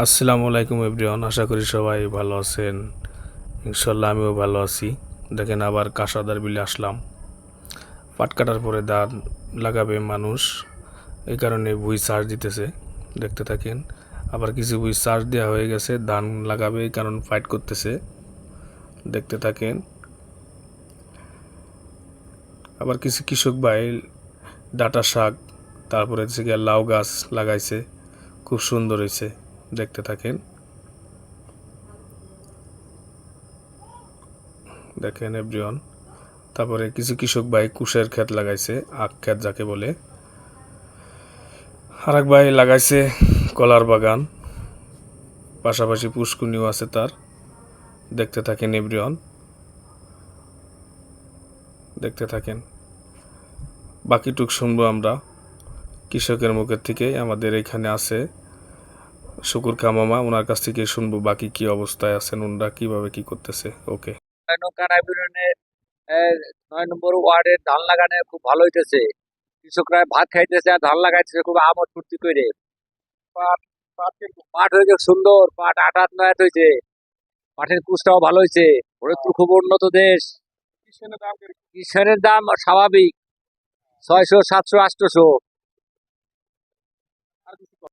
আসসালামু আলাইকুম এভরিওয়ান, আশা করি সবাই ভালো আছেন। ইনশাল্লাহ আমিও ভালো আছি। দেখেন আবার কাঁসাদার বিলে আসলাম। পাট কাটার পরে ধান লাগাবে মানুষ, এই কারণে বুই চার্জ দিতেছে, দেখতে থাকেন। আবার কিছু বুই চার্জ দেওয়া হয়ে গেছে, ধান লাগাবে, এই কারণ ফাইট করতেছে, দেখতে থাকেন। আবার কিছু কৃষক ভাই ডাটা শাক, তারপরে হচ্ছে গিয়ে লাউ গাছ লাগাইছে, খুব সুন্দর হয়েছে। দেখতে থাকেন। দেখেন এভরিওয়ান তারপরে কিছু কৃষক ভাই কুশের ক্ষেত লাগাইছে, আখ ক্ষেত যাকে বলে। আর ভাই লাগাইছে কলার বাগান, পাশাপাশি পুষ্কুনিও আছে তার। দেখতে থাকেন এভরিওয়ান দেখতে থাকেন। বাকিটুক শুনব আমরা। কৃষকের মুখের থেকে আমাদের এখানে আছে। শুকুর কামামা ওনার কাছ থেকে শুনব বাকি কি অবস্থায় আছেন ওনারা কীভাবে কি করতেছে ওকে। নয় নম্বর ওয়ার্ডের ধান লাগানো খুব ভালো হইতেছে। কৃষকরা ভাত খাইতেছে আর ধান লাগাইতেছে খুব আমোদ ফুর্তি করে। পাট পাট হয়েছে সুন্দর পাট আট আট নয় আট হয়েছে পাটের কুচটাও ভালো হয়েছে ফরিদপুর খুব উন্নত দেশ। কিষানের দাম স্বাভাবিক ছয়শো সাতশো আটশোশো